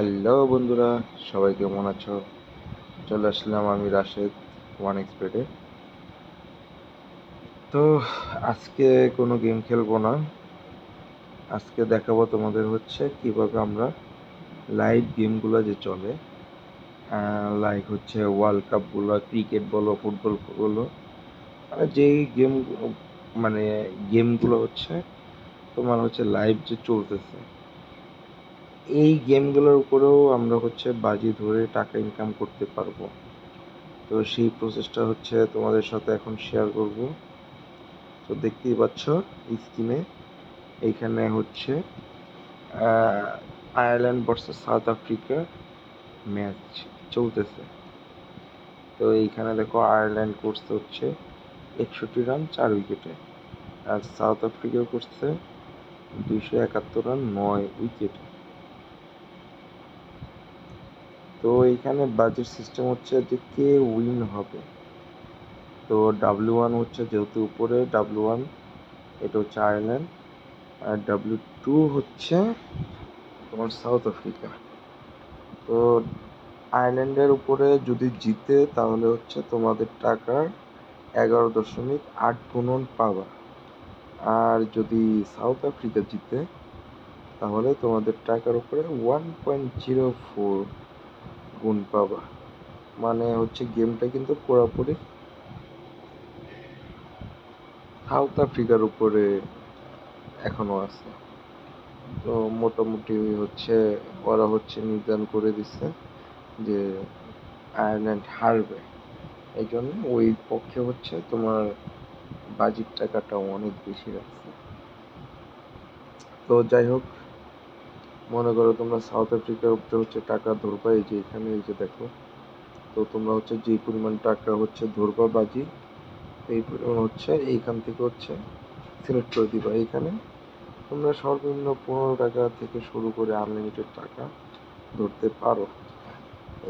Hello বন্ধুরা, সবাই কেমন আছো? চলে আসলাম আমি রাশেদ ওয়ান এক্সপেটে তো আজকে কোনো গেম খেলব না। আজকে দেখাবো তোমাদের হচ্ছে কীভাবে আমরা লাইভ গেমগুলো যে চলে লাইক হচ্ছে ওয়ার্ল্ড কাপগুলো ক্রিকেট বলো ফুটবল বলো মানে যেই গেম মানে গেমগুলো হচ্ছে তোমার হচ্ছে লাইভ যে চলতেছে। এই গেমগুলোর উপরেও আমরা হচ্ছে বাজি ধরে টাকা ইনকাম করতে পারব। তো সেই প্রসেসটা হচ্ছে তোমাদের সাথে এখন শেয়ার করব। তো দেখতেই পাচ্ছ স্ক্রিনে এইখানে হচ্ছে Ireland versus South Africa match চলতেছে। তো এইখানে দেখো আয়ারল্যান্ড করছে হচ্ছে একষট্টি রান চার উইকেটে আর সাউথ আফ্রিকা করছে দুইশো একাত্তর রান নয় উইকেটে তো এখানে বাজেট সিস্টেম হচ্ছে যে কে উইন হবে। তো ডাব্লিউ ওয়ান হচ্ছে যেহেতু উপরে ডাব্লিউ ওয়ান এটা হচ্ছে আয়ারল্যান্ড আর ডাব্লিউ টু হচ্ছে তোমার সাউথ আফ্রিকা তো আয়ারল্যান্ডের উপরে যদি জিতে, তাহলে হচ্ছে তোমাদের টাকার এগারো দশমিক আট গুণন পাবা আর যদি সাউথ আফ্রিকা জিতে, তাহলে তোমাদের টাকার উপরে ওয়ান পয়েন্ট জিরো ফোর গুণ পাবা। মানে হচ্ছে গেমটা কিন্তু পুরোপুরি সাউথ আফ্রিকার উপরে এখনও আছে। তো মোটামুটি হচ্ছে ওরা হচ্ছে নির্ধারণ করে দিচ্ছে যে আয়ারল্যান্ড হারবে। এই জন্য ওই পক্ষে হচ্ছে তোমার বাজির টাকাটা অনেক বেশি রাখছে। তো যাই হোক মনে করো তোমরা সাউথ আফ্রিকার উপরে হচ্ছে টাকা ধরবা, এই যে এখানে, এই যে দেখো। তো তোমরা হচ্ছে যে পরিমাণ টাকা হচ্ছে ধরবা বাজি, এই পরিমাণ হচ্ছে এইখান থেকে হচ্ছে সিলেক্ট করে দিবা। এইখানে তোমরা সর্বনিম্ন পনেরো টাকা থেকে শুরু করে আনলিমিটেড টাকা ধরতে পারো।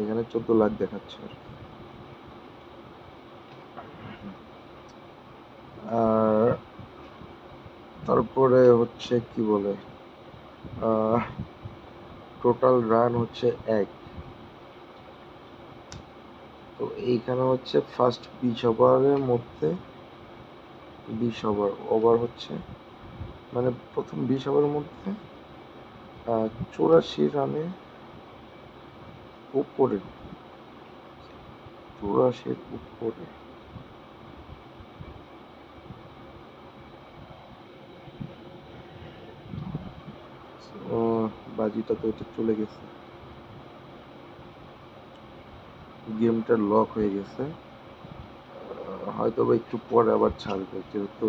এখানে চোদ্দ লাখ দেখাচ্ছে আর আর তারপরে হচ্ছে কি বলে? টোটাল রান হচ্ছে এক। তো এইখানে হচ্ছে ফার্স্ট বিশ ওভারের মধ্যে বিশ ওভার ওভার হচ্ছে। মানে প্রথম বিশ ওভারের মধ্যে চুরাশি রানে উপরে, চুরাশির উপরে। বাজিটা তো এটা চলে গেছে। গেমটা লক হয়ে গেছে। হয়তো বা একটু পরে আবার ছাড়বে, যেহেতু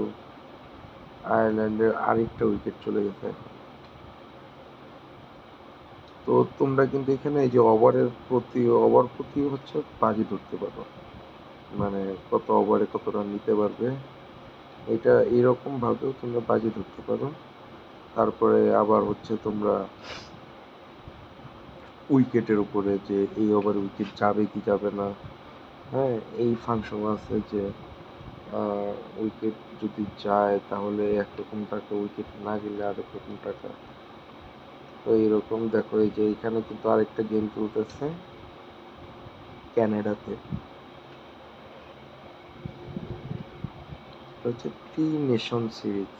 আয়ারল্যান্ডের আরেকটা উইকেট চলে গেছে। তো তোমরা কিন্তু এখানে এই যে ওভারের প্রতি ওভার প্রতি হচ্ছে বাজি ধরতে পারো। মানে কত ওভারে কত রান নিতে পারবে। এটা এরকম ভাবেও তোমরা বাজি ধরতে পারো। তারপরে আবার হচ্ছে তোমরা উইকেটের উপরে যে এই ওভার উইকেট যাবে কি যাবে না হ্যাঁ এই ফাংশন আছে যে উইকেট যদি যায় তাহলে একরকম টাকা, উইকেট না গেলে আরেক রকম টাকা। তো এইরকম দেখো, এই যে এখানে কিন্তু আরেকটা গেম চলতেছে ক্যানাডাতে। হচ্ছে টি নেশন সিরিজ।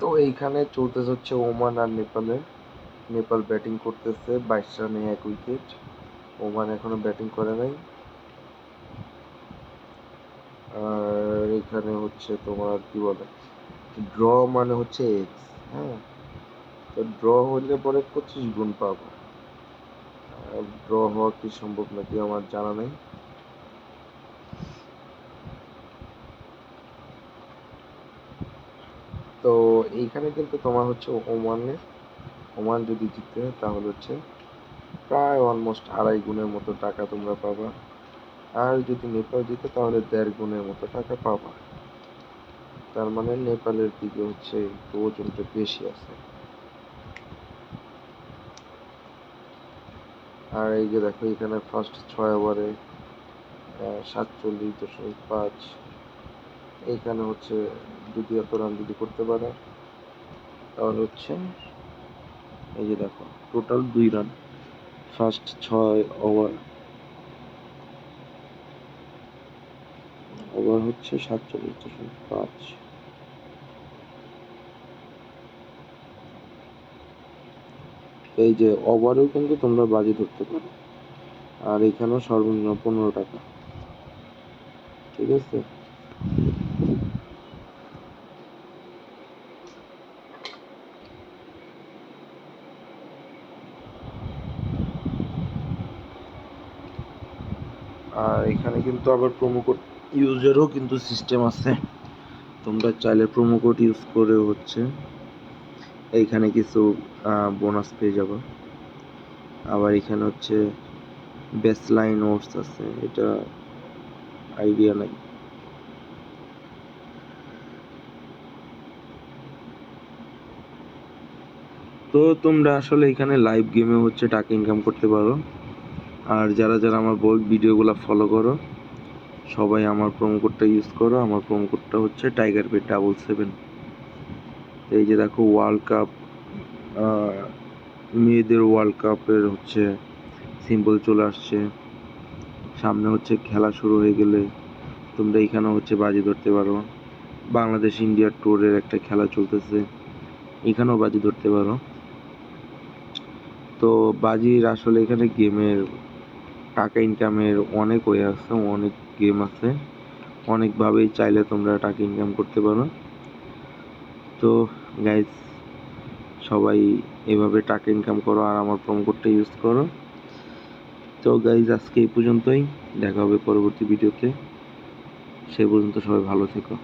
তো এইখানে চলতেছে হচ্ছে ওমান আর নেপালের। নেপাল ব্যাটিং করতেছে বাইশ রানে এক উইকেট ওমান এখনও ব্যাটিং করে নাই। আর এখানে হচ্ছে তোমার কি বলে? ড্র মানে হচ্ছে এক্স হ্যাঁ? তো ড্র হলে পরে পঁচিশ গুণ পাবো। ড্র হওয়া কি সম্ভব নাকি আমার জানা নেই। তো এইখানে কিন্তু তোমার হচ্ছে ওমানে ওমান যদি জিতে তাহলে হচ্ছে প্রায় অলমোস্ট আড়াই গুণের মতো টাকা তোমরা পাবা। আর যদি নেপাল জিতে তাহলে দেড় গুণের মতো টাকা পাবা। তার মানে নেপালের দিকে হচ্ছে একটু ওজনটা বেশি আছে। আর এই যে দেখো এখানে ফার্স্ট ছয় ওভারে সাতচল্লিশ দশমিক পাঁচ। এইখানে হচ্ছে যদি এত রান যদি করতে পারে, তাহলে হচ্ছে এই যে দেখো টোটাল দুই রান ফার্স্ট ছয় ওভার ওভার হচ্ছে সাতচল্লিশ দশমিক পাঁচ। এই যে ওভারেও কিন্তু তোমরা বাজি ধরতে পারো। আর এখানেও সর্বনিম্ন পনেরো টাকা। ঠিক আছে? আর এখানে কিন্তু আবার প্রোমো কোড ইউজেরও কিন্তু সিস্টেম আছে। তোমরা চাইলে প্রোমো কোড ইউজ করে হচ্ছে। এইখানে কিছু বোনাস পেয়ে যাবে। আবার এখানে হচ্ছে বেসলাইন ওটস আছে, এটা আইডিয়া নাই। তো তোমরা আসলে এখানে লাইভ গেমে হচ্ছে টাকা ইনকাম করতে পারো। আর যারা যারা আমার বই ভিডিওগুলো ফলো করো, সবাই আমার প্রোমো কোডটা ইউজ করো। আমার প্রোমো কোডটা হচ্ছে টাইগার পে ডাবল সেভেন এই যে দেখো ওয়ার্ল্ড কাপ মেয়েদের ওয়ার্ল্ড কাপের হচ্ছে সিম্বল চলে আসছে। সামনে হচ্ছে খেলা শুরু হয়ে গেলে তোমরা এখানে হচ্ছে বাজি ধরতে পারো। বাংলাদেশ ইন্ডিয়া ট্যুরের একটা খেলা চলতেছে, এখানেও বাজি ধরতে পারো। তো বাজির আসলে এখানে গেমের টাকা ইনকামের অনেক ওয়ে আছে, অনেক গেম আছে। অনেকভাবেই চাইলে তোমরা টাকা ইনকাম করতে পারো। তো গাইজ সবাই এভাবে টাকা ইনকাম করো আর আমার প্রোমো কোডটা ইউজ করো। তো গাইজ আজকে এই পর্যন্তই। দেখা হবে পরবর্তী ভিডিওতে সে পর্যন্ত সবাই ভালো থেকো।